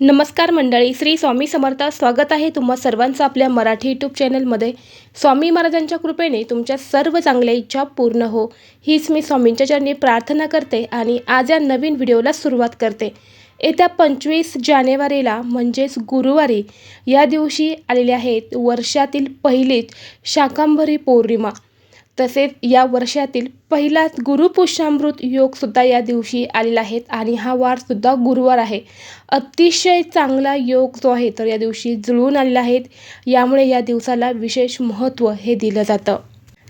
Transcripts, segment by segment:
नमस्कार मंडळी श्री स्वामी समर्थ स्वागत आहे तुम्हा सर्वांचं आपल्या मराठी यूट्यूब चॅनलमध्ये स्वामी महाराजांच्या कृपेने तुमच्या सर्व चांगल्या इच्छा पूर्ण हो. हीच मी स्वामींच्या चरणी प्रार्थना करते आणि आज या नवीन व्हिडिओला सुरुवात करते. येत्या पंचवीस जानेवारीला म्हणजेच गुरुवारी या दिवशी आलेले आहेत वर्षातील पहिलीच शाकांभरी पौर्णिमा. तसेच या वर्षातील पहिलाच गुरुपुष्यामृत योगसुद्धा या दिवशी आलेला आहे आणि हा वारसुद्धा गुरुवार आहे. अतिशय चांगला योग जो आहे तर या दिवशी जुळून आलेला आहे. यामुळे या दिवसाला विशेष महत्त्व हे दिलं जातं.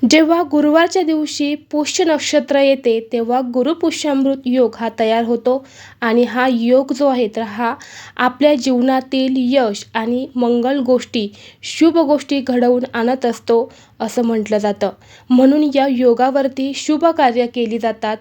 जेव्हा गुरुवारच्या दिवशी पुष्य नक्षत्र येते तेव्हा गुरुपुष्यामृत योग हा तयार होतो आणि हा योग जो आहे तर हा आपल्या जीवनातील यश आणि मंगल गोष्टी शुभ गोष्टी घडवून आणत असतो असं म्हटलं जातं. म्हणून या योगावरती शुभ कार्य केली जातात.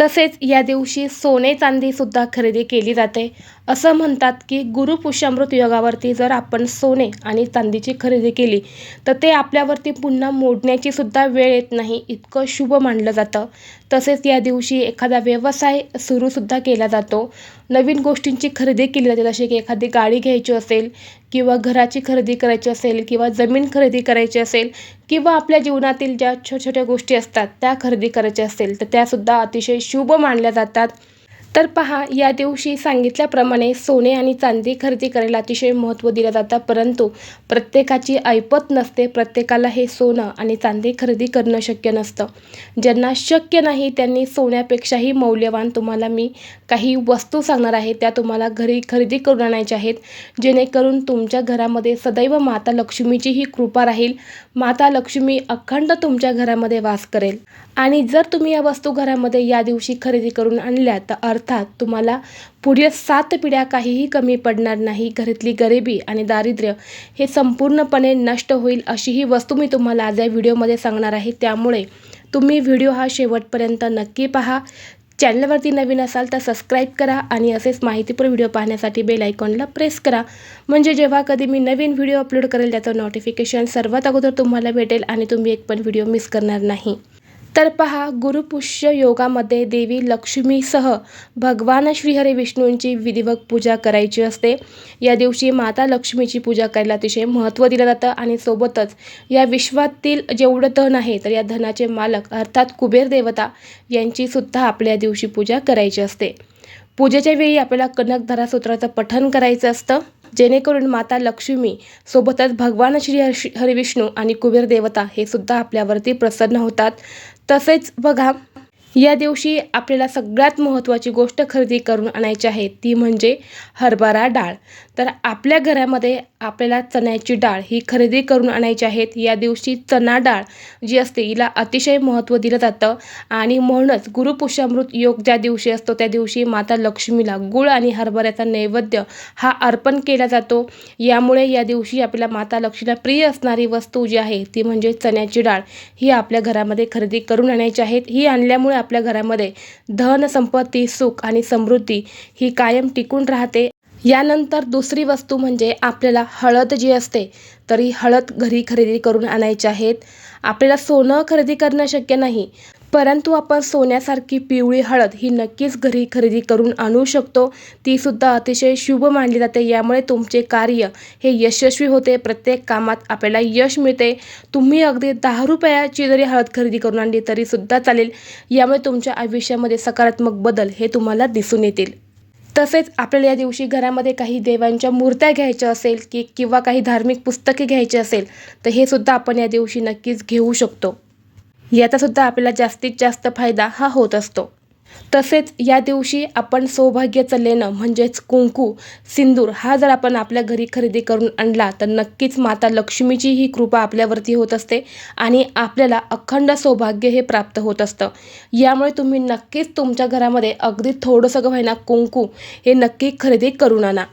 तसेच या दिवशी सोने चांदीसुद्धा खरेदी केली जाते. असं म्हणतात की गुरुपुष्यामृत योगावरती जर आपण सोने आणि चांदीची खरेदी केली तर ते आपल्यावरती पुन्हा मोडण्याची सुद्धा वेळ येत नाही इतकं शुभ मानलं जातं. तसेच या दिवशी एखादा व्यवसाय सुरूसुद्धा केला जातो. नवीन गोष्टींची खरेदी केली जाते जसे की एखादी गाडी घ्यायची असेल किंवा घराची खरेदी करायची असेल किंवा जमीन खरेदी करायची असेल किंवा आपल्या जीवनातील ज्या छोट्या छोट्या गोष्टी असतात त्या खरेदी करायच्या असेल तर त्यासुद्धा अतिशय शुभ मानल्या जातात. तर पहा या दिवशी सांगितल्याप्रमाणे सोने आणि चांदी खरेदी करायला अतिशय महत्त्व दिलं जातं. परंतु प्रत्येकाची ऐपत नसते. प्रत्येकाला हे सोनं आणि चांदी खरेदी करणं शक्य नसतं. ज्यांना शक्य नाही त्यांनी सोन्यापेक्षाही मौल्यवान तुम्हाला मी काही वस्तू सांगणार आहे. त्या तुम्हाला घरी खरेदी करून आणायच्या आहेत. जेणेकरून तुमच्या घरामध्ये सदैव माता लक्ष्मीची ही कृपा राहील. माता लक्ष्मी अखंड तुमच्या घरामध्ये वास करेल. आणि जर तुम्ही या वस्तू घरामध्ये या दिवशी खरेदी करून आणल्या तर अर्थात तुम्हाला पुढील सात पिढ्या काहीही कमी पडणार नाही. घरातली गरिबी आणि दारिद्र्य हे संपूर्णपणे नष्ट होईल अशी ही वस्तू मी तुम्हाला आज या व्हिडिओमध्ये सांगणार आहे. त्यामुळे तुम्ही व्हिडिओ हा शेवटपर्यंत नक्की पहा. चॅनलवरती नवीन असाल तर सबस्क्राईब करा आणि असेच माहितीपूर्ण व्हिडिओ पाहण्यासाठी बेल आयकॉनला प्रेस करा. म्हणजे जेव्हा कधी मी नवीन व्हिडिओ अपलोड करेल त्याचं नोटिफिकेशन सर्वात अगोदर तुम्हाला भेटेल आणि तुम्ही एक पण व्हिडिओ मिस करणार नाही. तर पहा गुरुपुष्य योगामध्ये देवी लक्ष्मीसह भगवान श्रीहरी विष्णूंची विधिवत पूजा करायची असते. या दिवशी माता लक्ष्मीची पूजा करायला अतिशय महत्त्व दिलं जातं आणि सोबतच या विश्वातील जेवढं धन आहे तर या धनाचे मालक अर्थात कुबेर देवता यांचीसुद्धा आपल्या दिवशी पूजा करायची असते. पूजेच्या वेळी आपल्याला कनकधारा सूत्राचं पठण करायचं असतं. जेणेकरून माता लक्ष्मी सोबतच भगवान श्री हरिविष्णू आणि कुबेर देवता हे सुद्धा आपल्यावरती प्रसन्न होतात. तसेच बघा या दिवशी आपल्याला सगळ्यात महत्त्वाची गोष्ट खरेदी करून आणायची आहे ती म्हणजे हरभरा डाळ. तर आपल्या घरामध्ये आपल्याला चण्याची डाळ ही खरेदी करून आणायची आहेत. या दिवशी चणा डाळ जी असते हिला अतिशय महत्त्व दिलं जातं आणि म्हणूनच गुरुपुष्यामृत योग ज्या दिवशी असतो त्या दिवशी माता लक्ष्मीला गुळ आणि हरभऱ्याचा नैवेद्य हा अर्पण केला जातो. यामुळे या दिवशी आपल्याला माता लक्ष्मीला प्रिय असणारी वस्तू जी आहे ती म्हणजे चण्याची डाळ ही आपल्या घरामध्ये खरेदी करून आणायची आहेत. ही आणल्यामुळे आपल्या घरामध्ये धन संपत्ती सुख आणि समृद्धी ही कायम टिकून राहते. यानंतर दुसरी वस्तू म्हणजे आपल्याला हळद जी असते तरी हळद घरी खरेदी करून आणायची आहेत. आपल्याला सोनं खरेदी करणं शक्य नाही. परंतु आपण सोन्यासारखी पिवळी हळद ही नक्कीच घरी खरेदी करून आणू शकतो. तीसुद्धा अतिशय शुभ मानली जाते. यामुळे तुमचे कार्य हे यशस्वी होते. प्रत्येक कामात आपल्याला यश मिळते. तुम्ही अगदी दहा रुपयाची जरी हळद खरेदी करून आणली तरीसुद्धा चालेल. यामुळे तुमच्या आयुष्यामध्ये सकारात्मक बदल हे तुम्हाला दिसून येतील. तसेच आपल्याला या दिवशी घरामध्ये काही देवांच्या मूर्त्या घ्यायच्या असेल की किंवा काही धार्मिक पुस्तके घ्यायची असेल तर हे सुद्धा आपण या दिवशी नक्कीच घेऊ शकतो. याचासुद्धा आपल्याला जास्तीत जास्त फायदा हा होत असतो. तसेच या दिवशी आपण सौभाग्याचं लेणं म्हणजेच कुंकू सिंदूर हा जर आपण आपल्या घरी खरेदी करून आणला तर नक्कीच माता लक्ष्मीची ही कृपा आपल्यावरती होत असते आणि आपल्याला अखंड सौभाग्य हे प्राप्त होत असतं. यामुळे तुम्ही नक्कीच तुमच्या घरामध्ये अगदी थोडंसं व्हायना कुंकू हे नक्की खरेदी करून आणा.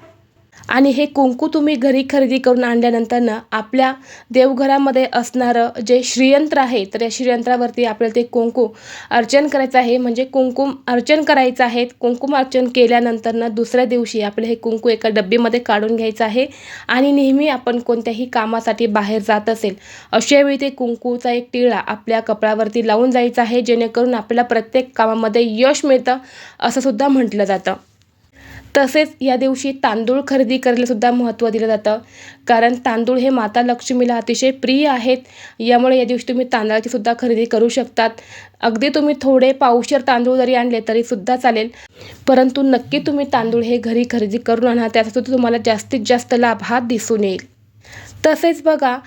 आणि हे कुंकू तुम्ही घरी खरेदी करून आणल्यानंतर ना आपल्या देवघरामध्ये असणारं जे श्रीयंत्र आहे तर या श्रीयंत्रावरती आपल्याला ते कुंकू अर्चन करायचं आहे. म्हणजे कुंकुम अर्चन करायचं आहे. कुंकुम अर्चन केल्यानंतर ना दुसऱ्या दिवशी आपलं हे कुंकू एका डब्बीमध्ये काढून घ्यायचं आहे. आणि नेहमी आपण कोणत्याही कामासाठी बाहेर जात असेल अशावेळी ते कुंकूचा एक टिळा आपल्या कपड्यावरती लावून जायचा आहे. जेणेकरून आपल्याला प्रत्येक कामामध्ये यश मिळतं असं सुद्धा म्हटलं जातं. तसेच या दिवशी तांदूळ खरेदी करायलासुद्धा महत्त्व दिलं जातं. कारण तांदूळ हे माता लक्ष्मीला अतिशय प्रिय आहेत. यामुळे या दिवशी तुम्ही तांदळाचीसुद्धा खरेदी करू शकतात. अगदी तुम्ही थोडे पावशेर तांदूळ जरी आणले तरीसुद्धा चालेल. परंतु नक्की तुम्ही तांदूळ हे घरी खरेदी करून आणा. त्याचा तुम्हाला जास्तीत जास्त लाभ हा दिसून येईल. तसेच बघा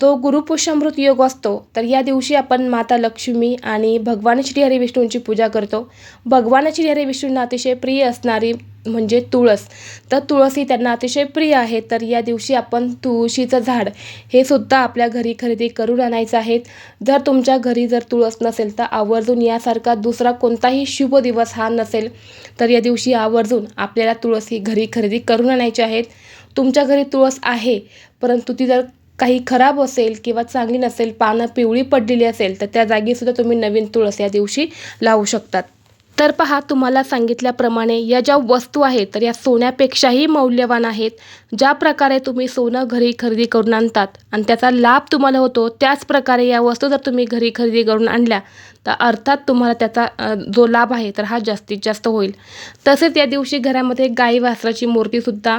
जो गुरुपुष्यामृत योग असतो तर या दिवशी आपण माता लक्ष्मी आणि भगवान श्रीहरी विष्णूंची पूजा करतो. भगवान श्रीहरी विष्णूंना अतिशय प्रिय असणारी म्हणजे तुळस. तर तुळस ही त्यांना अतिशय प्रिय आहे तर या दिवशी आपण तुळशीचं झाड हे सुद्धा आपल्या घरी खरेदी करून आणायचं आहे. जर तुमच्या घरी जर तुळस नसेल तर आवर्जून यासारखा दुसरा कोणताही शुभ दिवस हा नसेल तर या दिवशी आवर्जून आपल्याला तुळस ही घरी खरेदी करून आणायची आहेत तुमच्या घरी तुळस आहे परंतु ती जर काही खराब असेल किंवा चांगली नसेल पानं पिवळी पडलेली असेल तर त्या जागीसुद्धा तुम्ही नवीन तुळस या दिवशी लावू शकतात. तर पहा तुम्हाला सांगितल्याप्रमाणे या ज्या वस्तू आहेत तर या सोन्यापेक्षाही मौल्यवान आहेत ज्या प्रकारे तुम्ही सोनं घरी खरेदी करून आणतात आणि त्याचा लाभ तुम्हाला होतो त्याच प्रकारे या वस्तू जर तुम्ही घरी खरेदी करून आणल्या तर अर्थात तुम्हाला त्याचा जो लाभ आहे तर हा जास्तीत जास्त होईल. तसेच या दिवशी घरामध्ये गाई वासराची मूर्तीसुद्धा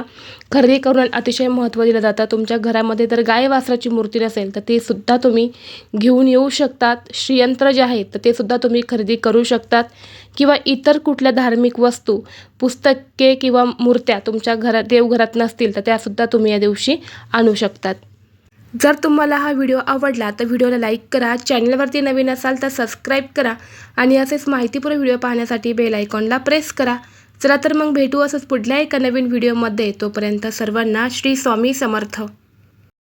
खरेदी करून अतिशय महत्त्व दिलं जातं. तुमच्या घरामध्ये जर गाय वासराची मूर्ती नसेल तर ते सुद्धा तुम्ही घेऊन येऊ शकतात. श्रीयंत्र जे आहेत तर ते सुद्धा तुम्ही खरेदी करू शकतात. किंवा इतर कुठल्या धार्मिक वस्तू पुस्तके किंवा मूर्त्या तुमच्या घरात देवघरात नसतील तर त्यासुद्धा तुम्ही या दिवशी आणू शकतात. जर तुम्हाला हा व्हिडिओ आवडला तर व्हिडिओला लाईक करा चॅनलवरती नवीन असाल तर सबस्क्राईब करा आणि असेच माहितीपूर्ण व्हिडिओ पाहण्यासाठी बेल आयकॉनला प्रेस करा. चला तर मग भेटू असंच पुढल्या एका नवीन व्हिडिओमध्ये. तोपर्यंत सर्वांना श्री स्वामी समर्थ.